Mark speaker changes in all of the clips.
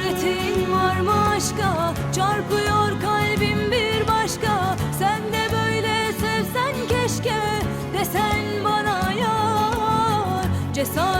Speaker 1: Cesaretin var mı aşka? Çarpıyor kalbim bir başka. Sen de böyle sevsen keşke Desen bana yar. Cesaretin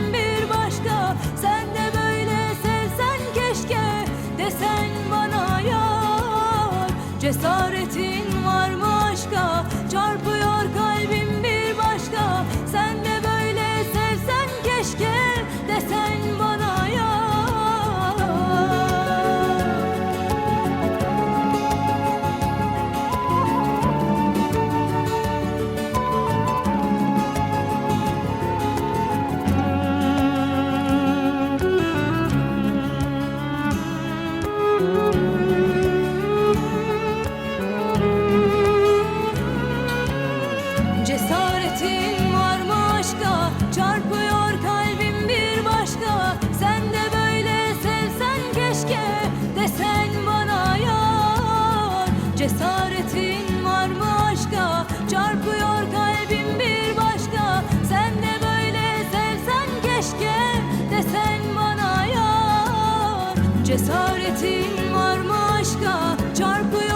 Speaker 1: Cesaretin var mı aşka çarpıyor kalbim Cesaretin var mı aşka? Çarpıyor